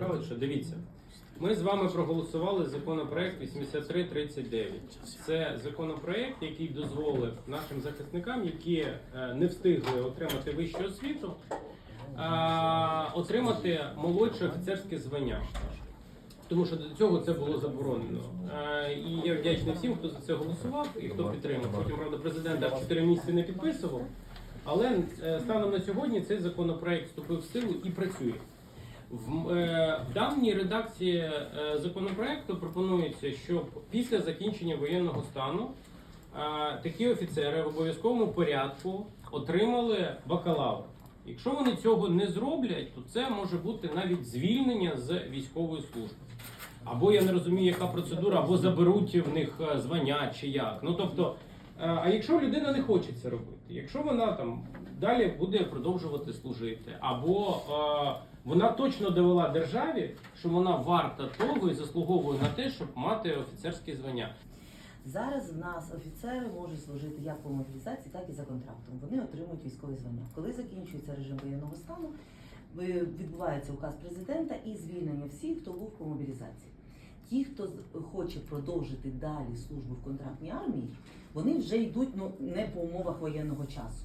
Михайловичу, дивіться. Ми з вами проголосували законопроект 8339. Це законопроект, який дозволив нашим захисникам, які е, не встигли отримати вищу освіту, отримати молодше офіцерське звання. Тому що до цього це було заборонено. Е, І я вдячний всім, хто за це голосував і хто підтримав. Потім, правда, президент аж 4 місяці не підписував. Але е, станом на сьогодні цей законопроект вступив в силу і працює. В, е, в даній редакції е, законопроекту пропонується, щоб після закінчення воєнного стану е, такі офіцери в обов'язковому порядку отримали бакалавр. Якщо вони цього не зроблять, то це може бути навіть звільнення з військової служби. Або я не розумію, яка процедура, або заберуть в них е, звання чи як. Ну тобто, а якщо людина не хоче це робити, якщо вона там далі буде продовжувати служити, або е, вона точно довела державі, що вона варта того і заслуговує на те, щоб мати офіцерське звання. Зараз в нас офіцери можуть служити як по мобілізації, так і за контрактом. Вони отримують військові звання. Коли закінчується режим воєнного стану, відбувається указ президента і звільнення всіх, хто був по мобілізації. Ті, хто хоче продовжити далі службу в контрактній армії, вони вже йдуть ну не по умовах воєнного часу.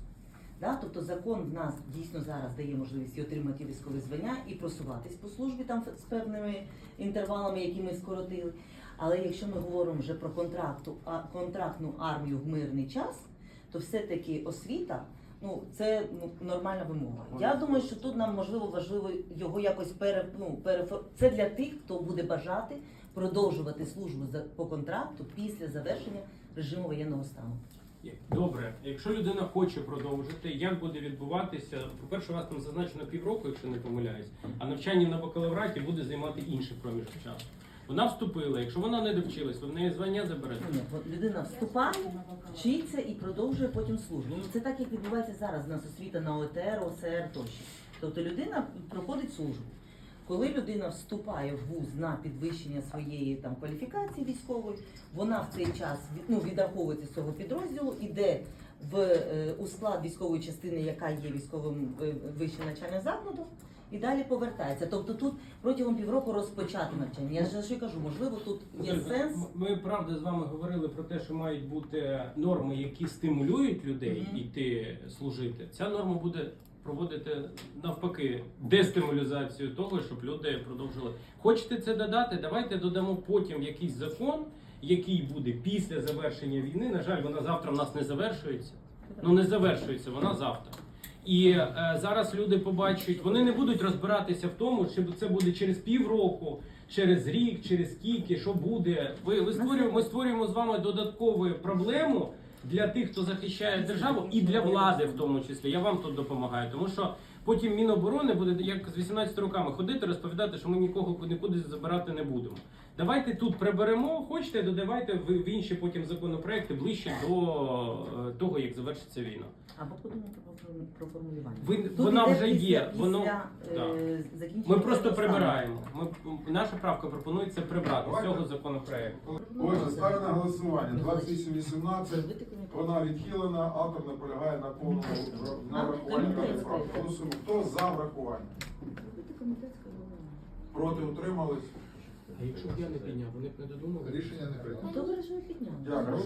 Да? Тобто закон в нас дійсно зараз дає можливість і отримати військове звання і просуватись по службі там з певними інтервалами, які ми скоротили. Але якщо ми говоримо вже про контракту, а, контрактну армію в мирний час, то все-таки освіта ну це ну, нормальна вимога. Я думаю, що тут нам можливо важливо його якось пере, ну, перефор... Це для тих, хто буде бажати продовжувати службу за по контракту після завершення режиму воєнного стану. Добре, якщо людина хоче продовжити, як буде відбуватися? По-перше, у вас там зазначено півроку, якщо не помиляюсь, а навчання на бакалавраті буде займати інший проміжок часу. Вона вступила, якщо вона не довчилась, ви в неї звання заберете. Ні, от людина вступає, вчиться і продовжує потім службу. Ну це так, як відбувається зараз. У нас освіта на ОТР, ОСР тощо. Тобто людина проходить службу. Коли людина вступає в вуз на підвищення своєї там кваліфікації військової, вона в цей час ну, відраховується з цього підрозділу, іде в е, у склад військової частини, яка є військовим е, вищим навчальним закладом, і далі повертається. Тобто тут протягом півроку розпочати навчання. Я ж що кажу, можливо, тут є сенс. Ми правда з вами говорили про те, що мають бути норми, які стимулюють людей йти служити. Ця норма буде проводити навпаки дестимулізацію того, щоб люди продовжили. Хочете це додати? Давайте додамо потім якийсь закон, який буде після завершення війни. На жаль, вона завтра в нас не завершується. Ну не завершується вона завтра. І е, зараз люди побачать, вони не будуть розбиратися в тому, чи це буде через півроку, через рік, через скільки, що буде. Ви, ви створюємо, ми створюємо з вами додаткову проблему для тих, хто захищає державу, і для влади, в тому числі. Я вам тут допомагаю, тому що потім Міноборони буде як з 18 роками ходити, розповідати, що ми нікого нікуди забирати не будемо. Давайте тут приберемо, хочете, додавайте в, в інші потім законопроекти ближче до е, того, як завершиться війна. Або подумати про, формулювання. Ви- Тут вона вже після- є, воно- після, да. е, Ми просто стану. прибираємо. Ми наша правка пропонує це прибрати з цього законопроекту. Отже, ставлю на голосування. Ну, 2818. Зробити. Вона відхилена, автор наполягає на повному на врахуванні правки. Голосуємо. Хто за врахування? Проти утримались? А якщо б я не підняв, вони б не додумали. Рішення не прийнято. Добре, що ви підняли. Дякую.